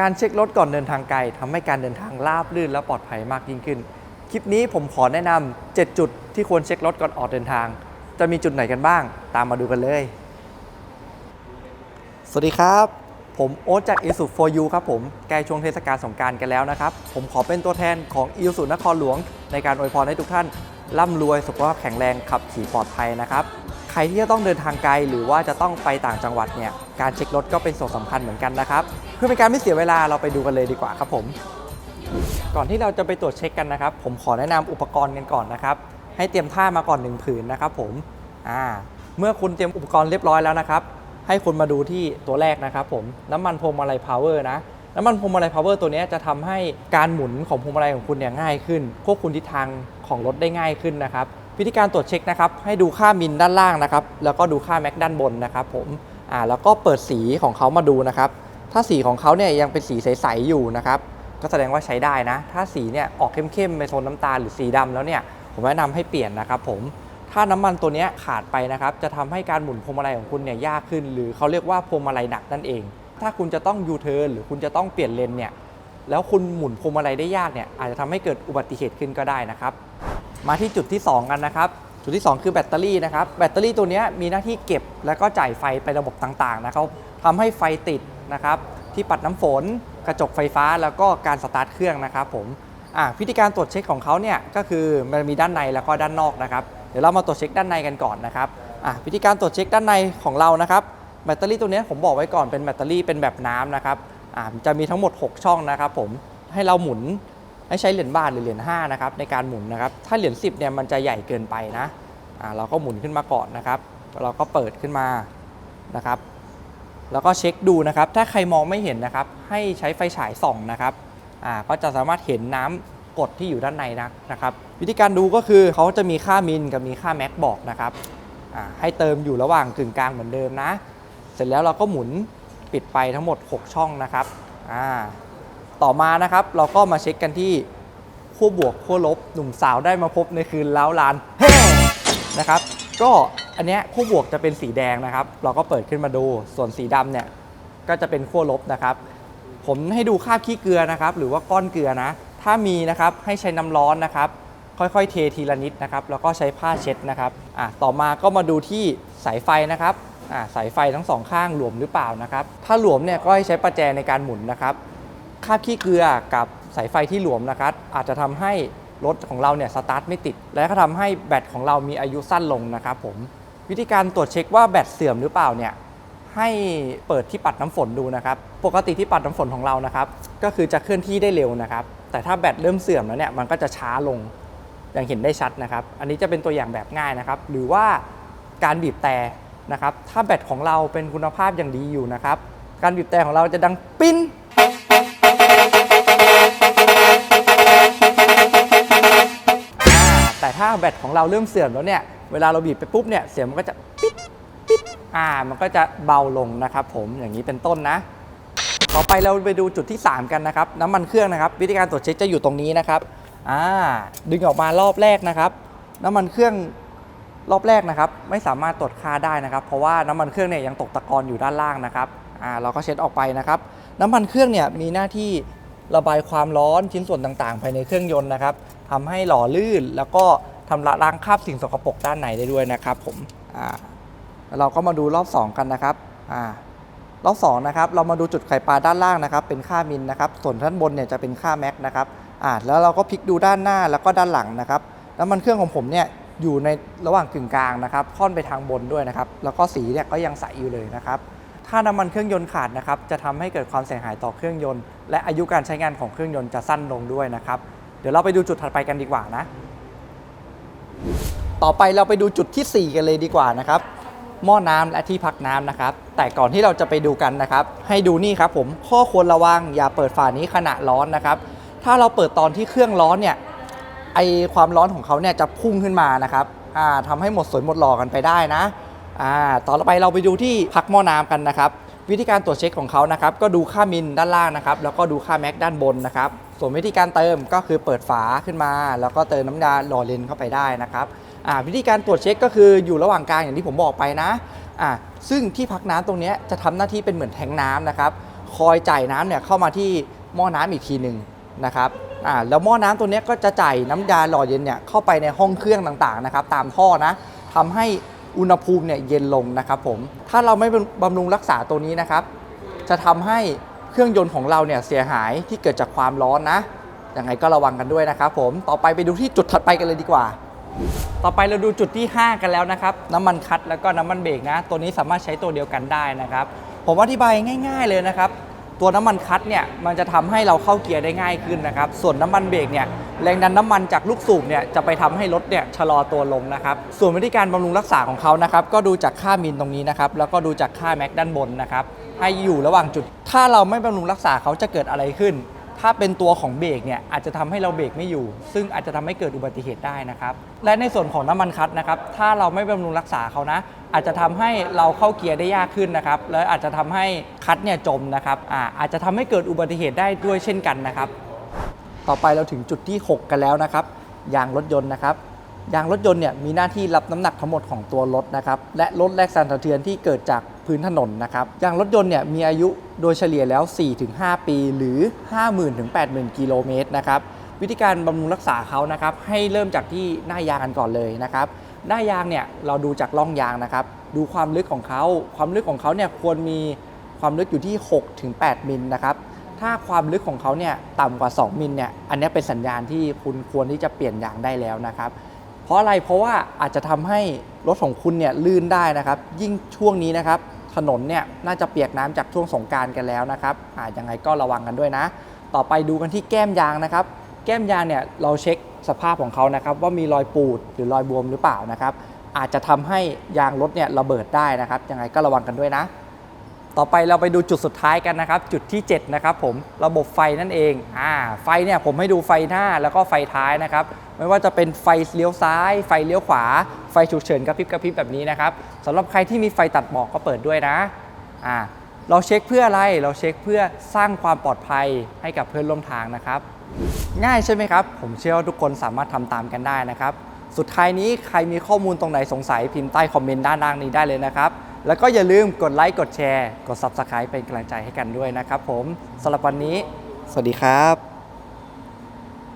การเช็ครถก่อนเดินทางไกลทำให้การเดินทางราบรื่นและปลอดภัยมากยิ่งขึ้น คลิปนี้ผมขอแนะนำ7จุดที่ควรเช็ครถก่อนออกเดินทาง จะมีจุดไหนกันบ้าง ตามมาดูกันเลย สวัสดีครับ ผมโอ๊ตจาก i s u for you ครับผม ใกล้ช่วงเทศกาลสงกรารกันแล้วนะครับ ผมขอเป็นตัวแทนของ i s u นครหลวง ในการอวยพรให้ทุกท่านร่ำรวยสุขภาพแข็งแรงขับขี่ปลอดภัยนะครับ รที่จะต้องเดินทางไกล หรือว่าจะต้องไปต่างจังหวัดเนี่ยการเช็ครถก็เป็นส่วนสำคัญเหมือนกันนะครับ เพื่อเป็นการไม่เสียเวลาเราไปดูกันเลยดีกว่าครับผม ก่อนที่เราจะไปตรวจเช็คกันนะครับ ผมขอแนะนำอุปกรณ์กันก่อนนะครับ ให้เตรียมผ้ามาก่อนหนึ่งผืนนะครับผมอ่าเมื่อคุณเตรียมอุปกรณ์เรียบร้อยแล้วนะครับ ให้คุณมาดูที่ตัวแรกนะครับผมน้ำมันพรมอะไรพาวเวอร์นะน้ำมันพรมอะไรพาวเวอร์ตัวนี้จะทำให้การหมุนของพวงมาลัยของคุณเนี่ยง่ายขึ้น ควบคุมทิศทางของรถได้ง่ายขึ้นนะครับ วิธีการตรวจเช็คนะครับให้ดูค่ามิลด้านล่างนะครับ แล้วก็ดูค่าแม็กด้านบนนะครับผมอ่าแล้วก็เปิดสีของเขามาดูนะครับ ถ้าสีของเขาเนี่ยยังเป็นสีใสๆอยู่นะครับ ก็แสดงว่าใช้ได้นะ ถ้าสีเนี่ยออกเข้มๆไปโซนน้ำตาลหรือสีดำแล้วเนี่ยผมแนะนำให้เปลี่ยนนะครับผมถ้าน้ำมันตัวนี้ขาดไปนะครับ จะทำให้การหมุนพวงมาลัยของคุณเนี่ยยากขึ้น หรือเขาเรียกว่าพวงมาลัยหนักนั่นเอง ถ้าคุณจะต้องยูเทิร์นหรือคุณจะต้องเปลี่ยนเลนเนี่ยแล้วคุณหมุนพวงมาลัยได้ยากเนี่ยอาจจะทำให้เกิดอุบัติเหตุขึ้นก็ได้นะครับ มาที่จุดที่ 2 กันนะครับ จุดที่ 2 คือแบตเตอรี่นะครับ แบตเตอรี่ตัวนี้มีหน้าที่เก็บแล้วก็จ่ายไฟไประบบต่างๆนะครับทำให้ไฟติดนะครับ ที่ปัดน้ำฝน กระจกไฟฟ้าแล้วก็การสตาร์ทเครื่องนะครับผมอะวิธีการตรวจเช็คของเขาเนี่ยก็คือมันมีด้านในแล้วก็ด้านนอกนะครับ เดี๋ยวเรามาตรวจเช็คด้านในกันก่อนนะครับอะวิธีการตรวจเช็คด้านในของเรานะครับ แบตเตอรี่ตัวนี้ผมบอกไว้ก่อนเป็นแบตเตอรี่เป็นแบบน้ำนะครับอ่าจะมีทั้งหมด 6 ช่องนะครับผมให้เราหมุน ให้ใช้เหรียญบาทหรือเหรียญ5นะครับในการหมุนนะครับ ถ้าเหรียญ10เนี่ยมันจะใหญ่เกินไปนะอ่าเราก็หมุนขึ้นมาก่อนนะครับ เราก็เปิดขึ้นมานะครับ แล้วก็เช็คดูนะครับ ถ้าใครมองไม่เห็นนะครับ ให้ใช้ไฟฉายส่องนะครับอ่าก็จะสามารถเห็นน้ำกดที่อยู่ด้านในนะนะครับ วิธีการดูก็คือเขาจะมีค่ามิลกับมีค่าแม็กบอกนะครับอ่าให้เติมอยู่ระหว่างกึ่งกลางเหมือนเดิมนะ เสร็จแล้วเราก็หมุนปิดไปทั้งหมด 6 ช่องนะครับอ่า ต่อมานะครับ เราก็มาเช็คกันที่ขั้วบวกขั้วลบหนุ่มสาวได้มาพบในคืนล้าวลานเฮ้นะครับ ก็อันเนี้ยขั้วบวกจะเป็นสีแดงนะครับ เราก็เปิดขึ้นมาดูส่วนสีดำเนี่ยก็จะเป็นขั้วลบนะครับ ผมให้ดูคราบขี้เกลือนะครับ หรือว่าก้อนเกลือนะ ถ้ามีนะครับให้ใช้น้ำร้อนนะครับ ค่อยๆ เททีละนิดนะครับ แล้วก็ใช้ผ้าเช็ดนะครับอะต่อมาก็มาดูที่สายไฟนะครับอะสายไฟทั้งสองข้างหลวมหรือเปล่านะครับ ถ้าหลวมเนี่ยก็ให้ใช้ประแจในการหมุนนะครับ คราบขี้เกลือกับสายไฟที่หลวมนะครับ อาจจะทำให้รถของเราเนี่ยสตาร์ทไม่ติด และก็ทำให้แบตของเรามีอายุสั้นลงนะครับผมวิธีการตรวจเช็คว่าแบตเสื่อมหรือเปล่าเนี่ยให้เปิดที่ปัดน้ำฝนดูนะครับ ปกติที่ปัดน้ำฝนของเรานะครับ ก็คือจะเคลื่อนที่ได้เร็วนะครับ แต่ถ้าแบตเริ่มเสื่อมแล้วเนี่ยมันก็จะช้าลงอย่างเห็นได้ชัดนะครับ อันนี้จะเป็นตัวอย่างแบบง่ายนะครับ หรือว่าการบีบแต่นะครับ ถ้าแบตของเราเป็นคุณภาพอย่างดีอยู่นะครับ การบีบแต่ของเราจะดังปิ้นาแบตของเราเริ่มเสื่อมแล้วเนี่ย เวลาเราบีบไปปุ๊บเนี่ย เสียงมันก็จะปิ๊ดปิ๊ดอ่า มันก็จะเบาลงนะครับผมอย่างนี้เป็นต้นนะต่อไปเราไปดูจุดที่ 3 กันนะครับ น้ำมันเครื่องนะครับ วิธีการตรวจเช็คจะอยู่ตรงนี้นะครับอ่าดึงออกมารอบแรกนะครับ น้ำมันเครื่องรอบแรกนะครับ ไม่สามารถตรวจค่าได้นะครับ เพราะว่าน้ำมันเครื่องเนี่ยยังตกตะกอนอยู่ด้านล่างนะครับอ่าเราก็เช็ดออกไปนะครับ น้ำมันเครื่องเนี่ยมีหน้าที่ระบายความร้อนชิ้นส่วนต่างๆ ภายในเครื่องยนต์นะครับทำให้หล่อลื่นแล้วก็ ทำละล้างคราบสิ่งสกปรกด้านในได้ด้วยนะครับผมอ่าเราก็มาดูรอบ 2 กันนะครับอ่ารอบ2นะครับเรามาดูจุดไข่ปลาด้านล่างนะครับ เป็นค่ามิลนะครับ ส่วนด้านบนเนี่ยจะเป็นค่าแม็กนะครับอ่าแล้วเราก็พลิกดูด้านหน้าแล้วก็ด้านหลังนะครับ แล้วมันเครื่องของผมเนี่ยอยู่ในระหว่างกึ่งกลางนะครับ ค่อนไปทางบนด้วยนะครับ แล้วก็สีเนี่ยก็ยังใสอยู่เลยนะครับถ้าน้ำมันเครื่องยนต์ขาดนะครับจะทำให้เกิดความเสียหายต่อเครื่องยนต์ และอายุการใช้งานของเครื่องยนต์จะสั้นลงด้วยนะครับ เดี๋ยวเราไปดูจุดถัดไปกันดีกว่านะ ต่อไปเราไปดูจุดทีสี่ 4 กันเลยดีกว่านะครับหม้อน้ำและที่พักน้ำนะครับ แต่ก่อนที่เราจะไปดูกันนะครับ ให้ดูนี่ครับผมข้อควรระวังอย่าเปิดฝานี้ขณะร้อนนะครับ ถ้าเราเปิดตอนที่เครื่องร้อนเนี่ยไอความร้อนของเขาเนี่ยจะพุ่งขึ้นมานะครับอ่าทำให้หมดสวยหมดหล่อกันไปได้นะอ่าต่อไปเราไปดูที่พักหม้อน้ำกันนะครับ วิธีการตรวจเช็คของเขานะครับ ก็ดูค่ามิลด้านล่างนะครับ แล้วก็ดูค่าแม็กด้านบนนะครับ ส่วนวิธีการเติมก็คือเปิดฝาขึ้นมา แล้วก็เติมน้ำยาหล่อเลนเข้าไปได้นะครับ วิธีการตรวจเช็คก็คืออยู่ระหว่างกลางอย่างที่ผมบอกไปนะอ่าซึ่งที่พักน้ำตรงนี้จะทำหน้าที่เป็นเหมือนแทงน้ำนะครับ คอยจ่ายน้ำเนี่ยเข้ามาที่หม้อน้ำอีกทีหนึ่งนะครับอ่าแล้วหม้อน้ำตัวนี้ก็จะจ่ายน้ำยาหล่อเย็นเนี่ยเข้าไปในห้องเครื่องต่างๆนะครับตามท่อนะทำให้อุณหภูมิเนี่ยเย็นลงนะครับผมถ้าเราไม่บำรุงรักษาตัวนี้นะครับ จะทำให้เครื่องยนต์ของเราเนี่ยเสียหายที่เกิดจากความร้อนนะยังไงก็ระวังกันด้วยนะครับผมต่อไปไปดูที่จุดถัดไปกันเลยดีกว่า ต่อไปเราดูจุดที่ 5 กันแล้วนะครับ น้ำมันคัดแล้วก็น้ำมันเบรกนะ ตัวนี้สามารถใช้ตัวเดียวกันได้นะครับ ผมอธิบายง่าย ๆเลยนะครับ ตัวน้ำมันคัดเนี่ยมันจะทำให้เราเข้าเกียร์ได้ง่ายขึ้นนะครับ ส่วนน้ำมันเบรกเนี่ยแรงดันน้ำมันจากลูกสูบเนี่ยจะไปทำให้รถเนี่ยชะลอตัวลงนะครับ ส่วนวิธีการบำรุงรักษาของเขานะครับก็ดูจากค่ามิลตรงนี้นะครับแล้วก็ดูจากค่าแม็กด้านบนนะครับให้อยู่ระหว่างจุด ถ้าเราไม่บำรุงรักษาเขาจะเกิดอะไรขึ้น ถ้าเป็นตัวของเบรกเนี่ยอาจจะทำให้เราเบรกไม่อยู่ ซึ่งอาจจะทำให้เกิดอุบัติเหตุได้นะครับ และในส่วนของน้ำมันคัดนะครับ ถ้าเราไม่บำรุงรักษาเขานะ อาจจะทำให้เราเข้าเกียร์ได้ยากขึ้นนะครับ และอาจจะทำให้คัดเนี่ยจมนะครับอาอาจจะทำให้เกิดอุบัติเหตุได้ด้วยเช่นกันนะครับ ต่อไปเราถึงจุดที่ 6 กันแล้วนะครับ ยางรถยนต์นะครับ ยางรถยนต์เนี่ยมีหน้าที่รับน้ำหนักทั้งหมดของตัวรถนะครับและลดแรงสั่นสะเทือนที่เกิดจากพื้นถนนนะครับยางรถยนต์เนี่ยมีอายุโดยเฉลี่ยแล้ว 4-5 ปี หรือ 50,000ถึง80,000 กิโลเมตรนะครับวิธีการบำรุงรักษาเขานะครับให้เริ่มจากที่หน้ายางกันก่อนเลยนะครับหน้ายางเนี่ยเราดูจากร่องยางนะครับดูความลึกของเขาความลึกของเขาเนี่ยควรมีความลึกอยู่ที่6ถึง8มิลนะครับถ้าความลึกของเขาเนี่ยต่ำกว่า 2 มิลเนี่ยอันนี้เป็นสัญญาณที่คุณควรที่จะเปลี่ยนยางได้แล้วนะครับ เพราะอะไรเพราะว่าอาจจะทำให้รถของคุณเนี่ยลื่นได้นะครับ ยิ่งช่วงนี้นะครับ ถนนเนี่ยน่าจะเปียกน้ำจากช่วงสงการกันแล้วนะครับอ่ายังไงก็ระวังกันด้วยนะ ต่อไปดูกันที่แก้มยางนะครับ แก้มยางเนี่ยเราเช็คสภาพของเขานะครับ ว่ามีรอยปูดหรือรอยบวมหรือเปล่านะครับ อาจจะทำให้ยางรถเนี่ยระเบิดได้นะครับยังไงก็ระวังกันด้วยนะ ต่อไปเราไปดูจุดสุดท้ายกันนะครับ จุดที่ 7 นะครับผมระบบไฟนั่นเองอ่าไฟเนี่ยผมให้ดูไฟหน้าแล้วก็ไฟท้ายนะครับ ไม่ว่าจะเป็นไฟเลี้ยวซ้าย ไฟเลี้ยวขวา ไฟฉุกเฉินกระพริบกระพริบแบบนี้นะครับสำหรับใครที่มีไฟตัดหมอกก็เปิดด้วยนะอ่าเราเช็คเพื่ออะไรเราเช็คเพื่อสร้างความปลอดภัยให้กับเพื่อนร่วมทางนะครับ ง่ายใช่ไหมครับ ผมเชื่อว่าทุกคนสามารถทำตามกันได้นะครับ สุดท้ายนี้ใครมีข้อมูลตรงไหนสงสัยพิมพ์ใต้คอมเมนต์ด้านล่างนี้ได้เลยนะครับ แล้วก็อย่าลืมกดไลค์กดแชร์ กด Subscribe เป็นกำลังใจให้กันด้วยนะครับผมสำหรับวันนี้ สวัสดีครับ